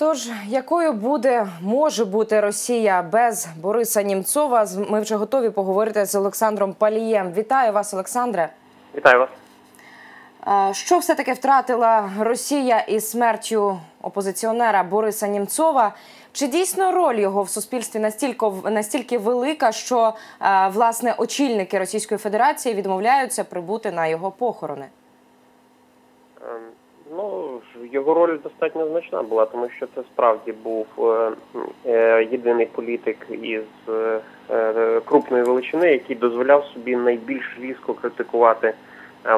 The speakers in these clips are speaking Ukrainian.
Тож, якою буде може бути Росія без Бориса Німцова? Ми вже готові поговорити з Олександром Палієм. Вітаю вас, Олександре. Вітаю вас. Що все таки втратила Росія із смертю опозиціонера Бориса Німцова? Чи дійсно роль його в суспільстві настільки настільки велика, що власне очільники Російської Федерації відмовляються прибути на його похорони? Ем, ну його роль достатньо значна була, тому що це справді був е, е, єдиний політик із е, крупної величини, який дозволяв собі найбільш різко критикувати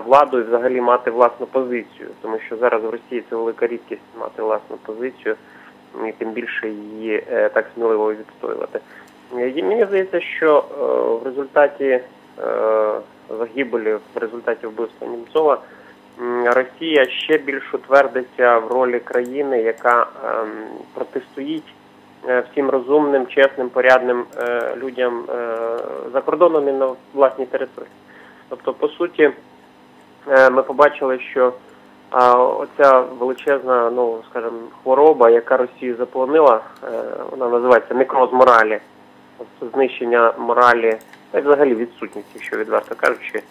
владу і взагалі мати власну позицію, тому що зараз в Росії це велика рідкість мати власну позицію і тим більше її так сміливо відстоювати. Мені здається, що в результаті загибелі, в результаті вбивства Німцова. Росія ще більш утвердиться в ролі країни, яка ем, протистоїть е, всім розумним, чесним, порядним е, людям е, за кордоном і на власній території. Тобто, по суті, ми побачили, що оця величезна, ну скажімо, хвороба, яка Росію заполонила, вона називається некроз моралі, тобто знищення моралі, та й взагалі відсутність, якщо відверто кажучи.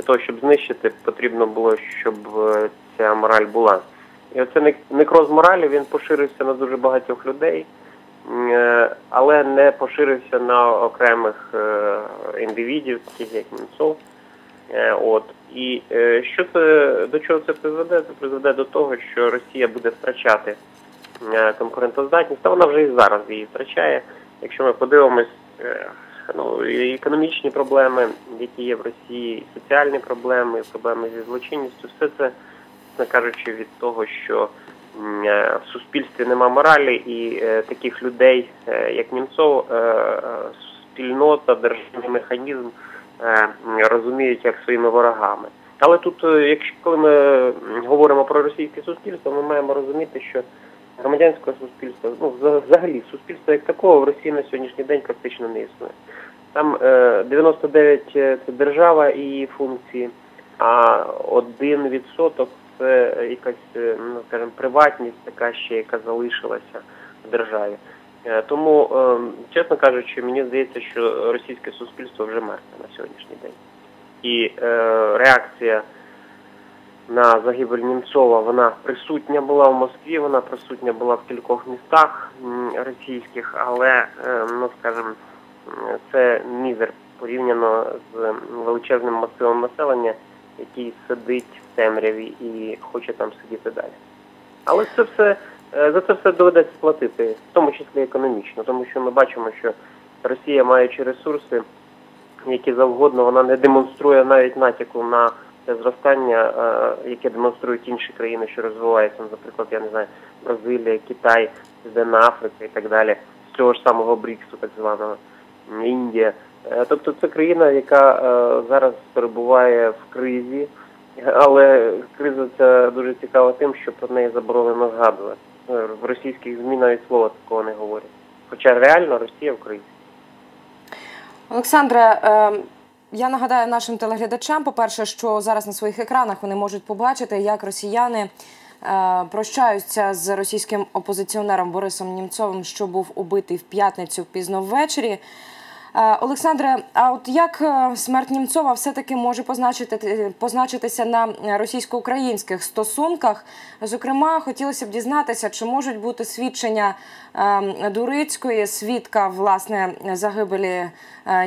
Для того, щоб знищити, потрібно було, щоб е, ця мораль була. І оце некроз моралі він поширився на дуже багатьох людей, е, але не поширився на окремих е, індивідів, таких як Мінцов. От. І що це до чого це призведе? Це призведе до того, що Росія буде втрачати конкурентоздатність, та вона вже і зараз її втрачає. Якщо ми подивимось ну, і економічні проблеми, які є в Росії, і соціальні проблеми, і проблеми зі злочинністю, все це, не кажучи, від того, що е, в суспільстві нема моралі, і е, таких людей, е, як Німцов, спільнота, державний механізм розуміють як своїми ворогами. Але тут, якщо коли ми говоримо про російське суспільство, ми маємо розуміти, що громадянського суспільства, ну взагалі суспільства як такого в Росії на сьогоднішній день практично не існує. Там 99 е, е, це держава і її функції, а 1% це якась, е, ну скажімо, приватність, така ще, яка залишилася в державі. Тому, чесно кажучи, мені здається, що російське суспільство вже мертве на сьогоднішній день. І реакція на загибель Німцова вона присутня була в Москві, вона присутня була в кількох містах російських, але, ну скажімо, це мізер порівняно з величезним масивом населення, який сидить в темряві і хоче там сидіти далі. Але це все е, за це все доведеться платити, в тому числі економічно, тому що ми бачимо, що Росія, маючи ресурси, які завгодно, вона не демонструє навіть натяку на це зростання, е, яке демонструють інші країни, що розвиваються, наприклад, я не знаю, Бразилія, Китай, Південна Африка і так далі, з цього ж самого Бріксу, так званого. Індія. Е, тобто це країна, яка е, зараз перебуває в кризі, але криза ця дуже цікава тим, що про неї заборонено згадувати. В російських ЗМІ навіть слова такого не говорять. Хоча реально Росія в кризі. Олександре, я нагадаю нашим телеглядачам, по-перше, що зараз на своїх екранах вони можуть побачити, як росіяни прощаються з російським опозиціонером Борисом Німцовим, що був убитий в п'ятницю пізно ввечері. Е, Олександре, а от як е, смерть Німцова все-таки може позначити позначитися на російсько-українських стосунках? Зокрема, хотілося б дізнатися, чи можуть бути свідчення е, Дурицької свідка власне загибелі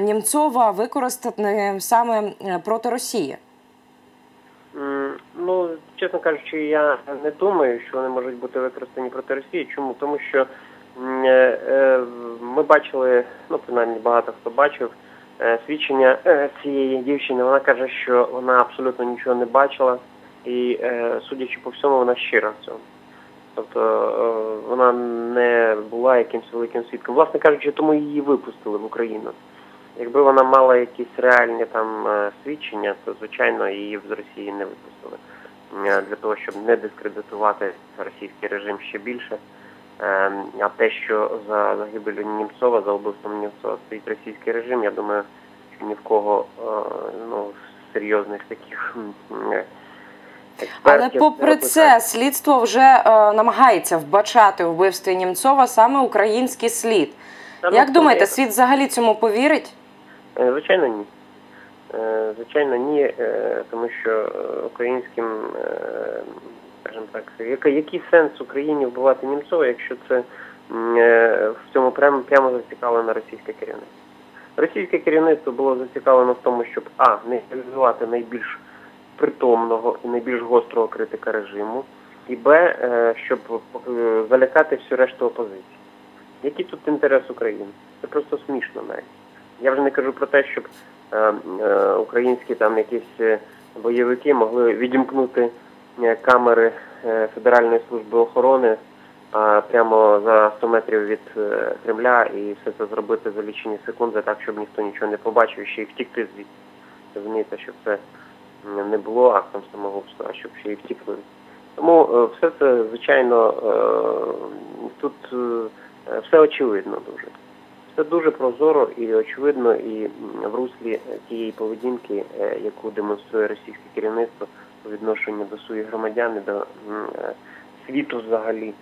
Німцова використані саме проти Росії? Ну, чесно кажучи, я не думаю, що вони можуть бути використані проти Росії. Чому? Тому що Е, е, ми бачили, ну принаймні багато хто бачив е, свідчення цієї дівчини. Вона каже, що вона абсолютно нічого не бачила, і судячи по всьому, вона щира в цьому. Тобто вона не була якимось великим свідком. Власне кажучи, тому її випустили в Україну. Якби вона мала якісь реальні там свідчення, то звичайно її з Росії не випустили для того, щоб не дискредитувати російський режим ще більше. Ем, а те, що за загибелю Німцова, за вбивством Німцова стоїть російський режим, я думаю, що ні в кого е, ну, серйозних таких Але попри це, слідство вже е, намагається вбачати у вбивстві Німцова саме український слід. Ну, Як думаєте, світ взагалі цьому повірить? Е, Звичайно, ні. Е, Звичайно, ні, е, тому що е, українським, е, скажімо так, який, сенс Україні вбивати Німцова, якщо це е, в цьому прямо, прямо зацікавлено російське керівництво? Російське керівництво було зацікавлено в тому, щоб а нейтралізувати найбільш притомного і найбільш гострого критика режиму, і б, е, щоб е, залякати всю решту опозиції. Який тут інтерес України? Це просто смішно навіть. Я вже не кажу про те, щоб е, е, українські там якісь бойовики могли відімкнути камери е, Федеральної служби охорони прямо за 100 метрів від е, Кремля і все це зробити за лічені секунди, так щоб ніхто нічого не побачив ще й втікти звідси. Розумієте, щоб це не було актом самогубства, а щоб ще й втікли. Тому е, все це, звичайно, е, тут е, все очевидно дуже. Це дуже прозоро і очевидно, і в руслі тієї поведінки, е, яку демонструє російське керівництво по відношенню до своїх громадян і до е, світу взагалі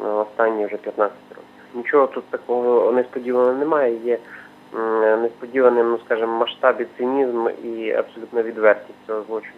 е, останні вже 15 років. Нічого тут такого несподіваного немає. Є несподіваним, ну скажімо, масштаб і цинізм і абсолютна відвертість цього злочину.